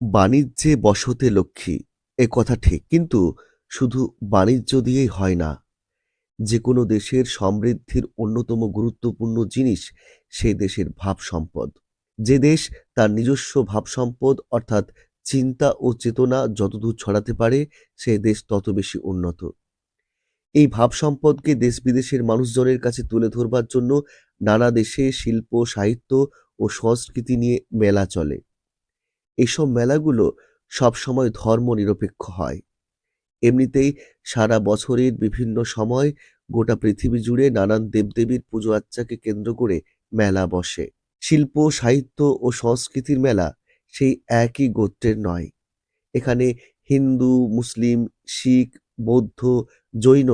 বাণিজ্যে বসতে লক্ষ্মী, এ কথা ঠিক, কিন্তু শুধু বাণিজ্য দিয়েই হয় না। যে কোনো দেশের সমৃদ্ধির অন্যতম গুরুত্বপূর্ণ জিনিস সেই দেশের ভাব সম্পদ যে দেশ তার নিজস্ব ভাব সম্পদ অর্থাৎ চিন্তা ও চেতনা যতদূর ছড়াতে পারে, সে দেশ তত বেশি উন্নত। এই ভাব সম্পদকে দেশ বিদেশের মানুষজনের কাছে তুলে ধরবার জন্য নানা দেশে শিল্প, সাহিত্য ও সংস্কৃতি নিয়ে মেলা চলে। এসব মেলাগুলো সবসময় ধর্ম নিরপেক্ষ হয়। এমনিতেই সারা বছরের বিভিন্ন সময় গোটা পৃথিবী জুড়ে নানান দেবদেবীর পুজো আচ্চাকে কেন্দ্র করে মেলা বসে। শিল্প, সাহিত্য ও সংস্কৃতির মেলা সেই একই গোত্রের নয়। এখানে হিন্দু, মুসলিম, শিখ, বৌদ্ধ, জৈন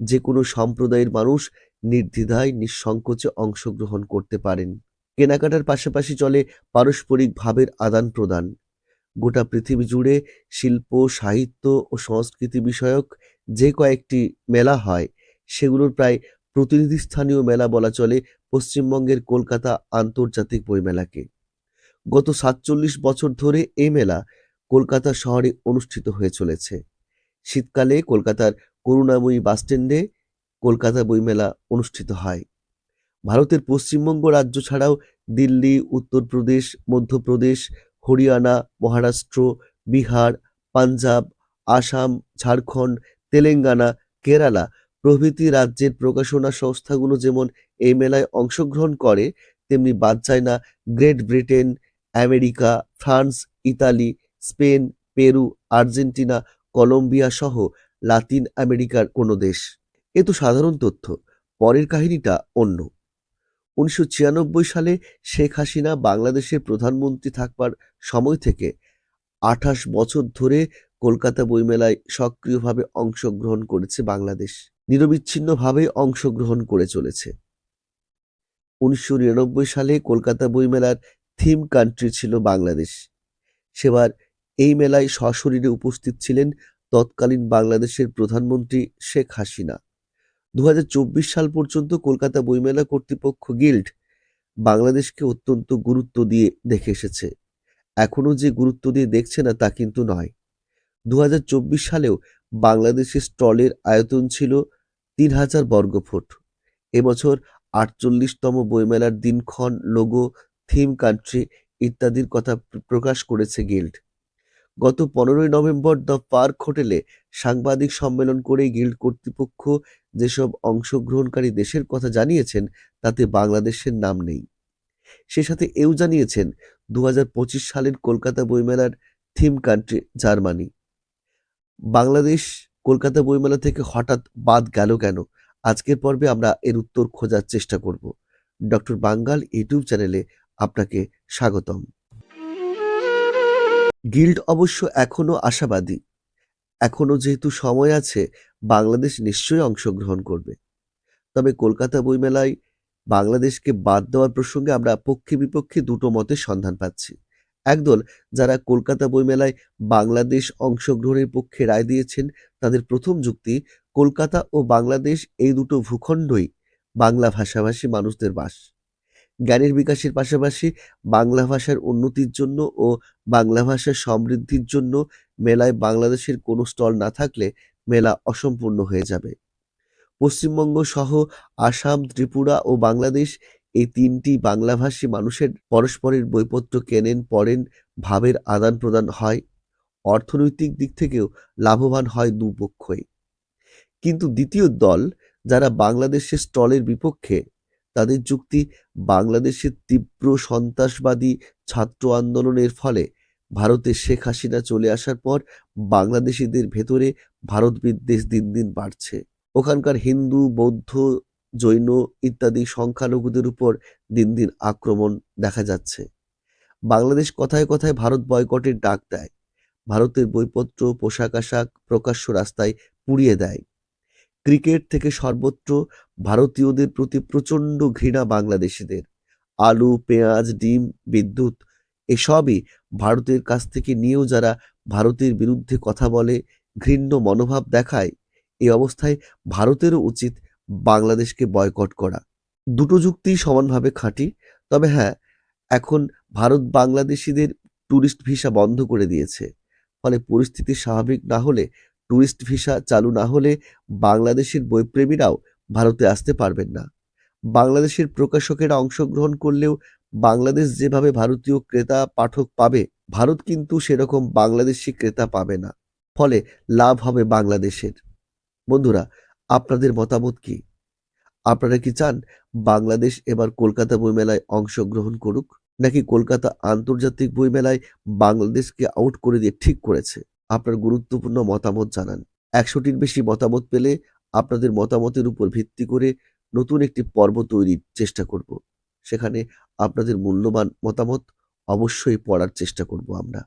যে কোনো সম্প্রদায়ের মানুষ নির্দ্বিধায়, নিঃসংকোচে অংশগ্রহণ করতে পারেন। কেনাকাটার পাশাপাশি চলে পারস্পরিক ভাবের আদান প্রদান। গোটা পৃথিবী জুড়ে শিল্প, সাহিত্য ও সংস্কৃতি বিষয়ক যে কয়েকটি মেলা হয়, সেগুলোর প্রায় প্রতিনিধি স্থানীয় মেলা বলা চলে পশ্চিমবঙ্গের কলকাতা আন্তর্জাতিক বইমেলাকে। গত সাতচল্লিশ বছর ধরে এই মেলা কলকাতা শহরে অনুষ্ঠিত হয়ে চলেছে। শীতকালে কলকাতার করুণাময়ী বাসস্ট্যান্ডে কলকাতা বইমেলা অনুষ্ঠিত হয়। ভারতের পশ্চিমবঙ্গ রাজ্য ছাড়াও দিল্লি, উত্তরপ্রদেশ, মধ্যপ্রদেশ, হরিয়ানা, মহারাষ্ট্র, বিহার, পাঞ্জাব, আসাম, ঝাড়খণ্ড, তেলেঙ্গানা, কেরালা প্রভৃতি রাজ্যের প্রকাশনা সংস্থাগুলো যেমন এই মেলায় অংশগ্রহণ করে, তেমনি বাদ যায় না Great Britain, America, France, Italy, Spain, Peru, Argentina, Colombia সহ লাতিন আমেরিকার কোনো দেশ। এ তো সাধারণ তথ্য, পরের কাহিনীটা অন্য। উনিশশো ছিয়ানব্বই সালে শেখ হাসিনা বাংলাদেশের প্রধানমন্ত্রী থাকবার সময় থেকে আঠাশ বছর ধরে কলকাতা বইমেলায় সক্রিয়ভাবে অংশগ্রহণ করেছে বাংলাদেশ। নিরবিচ্ছিন্নভাবে অংশগ্রহণ করে চলেছে। উনিশশো নিরানব্বই সালে কলকাতা বইমেলার থিম কান্ট্রি ছিল বাংলাদেশ। সেবার এই মেলায় সশরীরে উপস্থিত ছিলেন তৎকালীন বাংলাদেশের প্রধানমন্ত্রী শেখ হাসিনা। দু হাজার চব্বিশ সাল পর্যন্ত কলকাতা বইমেলা কর্তৃপক্ষ গিল্ড বাংলাদেশকে অত্যন্ত গুরুত্ব দিয়ে দেখে এসেছে। এখনও যে গুরুত্ব দিয়ে দেখছে না তা কিন্তু নয়। দু সালেও বাংলাদেশের স্টলের আয়তন ছিল তিন হাজার বর্গফুট। এবছর আটচল্লিশতম বইমেলার দিনক্ষণ, লোগো, থিম কান্ট্রি ইত্যাদির কথা প্রকাশ করেছে গিল্ড। গত পনেরোই নভেম্বর দ্য পার্ক হোটেলে সাংবাদিক সম্মেলন করে গিল্ড কর্তৃপক্ষ যেসব অংশগ্রহণকারী দেশের কথা জানিয়েছেন, তাতে বাংলাদেশের নাম নেই। সে সাথে এও জানিয়েছেন দু হাজার পঁচিশ সালের কলকাতা বইমেলার theme country Germany. Bangladesh Kolkata বইমেলা থেকে হঠাৎ বাদ গেল কেন? আজকের পর্বে আমরা এর উত্তর খোঁজার চেষ্টা করব। ডক্টর বাঙ্গাল ইউটিউব চ্যানেলে আপনাকে স্বাগতম। গিল্ড অবশ্য এখনও আশাবাদী। এখনও যেহেতু সময় আছে বাংলাদেশ নিশ্চয়ই অংশগ্রহণ করবে। তবে কলকাতা বইমেলায় বাংলাদেশকে বাদ দেওয়ার প্রসঙ্গে আমরা পক্ষে বিপক্ষে দুটো মতের সন্ধান পাচ্ছি। একদল যারা কলকাতা বইমেলায় বাংলাদেশ অংশগ্রহণের পক্ষে রায় দিয়েছেন, তাদের প্রথম যুক্তি, কলকাতা ও বাংলাদেশ এই দুটো ভূখণ্ডই বাংলা ভাষাভাষী মানুষদের বাস। জ্ঞানের বিকাশের পাশাপাশি বাংলা ভাষার উন্নতির জন্য ও বাংলা ভাষার সমৃদ্ধির জন্য মেলায় বাংলাদেশের কোনো স্টল না থাকলে মেলা অসম্পূর্ণ হয়ে যাবে। পশ্চিমবঙ্গ সহ আসাম, ত্রিপুরা ও বাংলাদেশ এই তিনটি বাংলাভাষী মানুষের পরস্পরের বইপত্র কেনেন, পড়েন, ভাবের আদান প্রদান হয়, অর্থনৈতিক দিক থেকেও লাভবান হয় দুপক্ষই। কিন্তু দ্বিতীয় দল যারা বাংলাদেশের স্টলের বিপক্ষে, তাদের যুক্তি বাংলাদেশের তীব্র সন্ত্রাসবাদী ছাত্র আন্দোলনের ফলে ভারতে শেখ হাসিনা চলে আসার পর বাংলাদেশিদের ভেতরে ভারত বিদ্বেষ দিন দিন বাড়ছে। ওখানকার হিন্দু, বৌদ্ধ, জৈন ইত্যাদি সংখ্যালঘুদের উপর দিন দিন আক্রমণ দেখা যাচ্ছে। বাংলাদেশ কথায় কথায় ভারত বয়কটের ডাক দেয়। ভারতের বইপত্র, পোশাক আশাক প্রকাশ্য রাস্তায় পুড়িয়ে দেয়। ক্রিকেট থেকে সর্বত্র ভারতীয়দের প্রতি প্রচণ্ড ঘৃণা বাংলাদেশিদের। আলু, পেঁয়াজ, ডিম, বিদ্যুৎ, এসবই ভারতের কাছ থেকে নিয়েও যারা ভারতের বিরুদ্ধে কথা বলে ঘৃণ্য মনোভাব দেখায়, এই অবস্থায় ভারতেরও উচিত বাংলাদেশকে বয়কট করা। দুটো যুক্তি সমানভাবে খাঁটি, তবে হ্যাঁ এখন ভারত বাংলাদেশিদের ট্যুরিস্ট ভিসা বন্ধ করে দিয়েছে। ফলে পরিস্থিতি স্বাভাবিক না হলে ট্যুরিস্ট ভিসা চালু না হলে বাংলাদেশের বইপ্রেমীরাও ভারতে আসতে পারবেন না। বাংলাদেশের প্রকাশকেরা অংশগ্রহণ করলেও বাংলাদেশ যেভাবে ভারতীয় ক্রেতা পাঠক পাবে, ভারত কিন্তু সেরকম বাংলাদেশি ক্রেতা পাবে না। ফলে লাভ হবে বাংলাদেশের। বন্ধুরা, আপনাদের মতামত কি? আপনারা কি চান বাংলাদেশ এবার কলকাতা বইমেলায় অংশগ্রহণ করুক, নাকি কলকাতা আন্তর্জাতিক বইমেলায় বাংলাদেশকে আউট করে দিয়ে ঠিক করেছে? আপনার গুরুত্বপূর্ণ মতামত জানান। একশোটির বেশি মতামত পেলে আপনাদের মতামতের উপর ভিত্তি করে নতুন একটি পর্ব তৈরির চেষ্টা করব। সেখানে আপনাদের মূল্যবান মতামত অবশ্যই পড়ার চেষ্টা করব আমরা।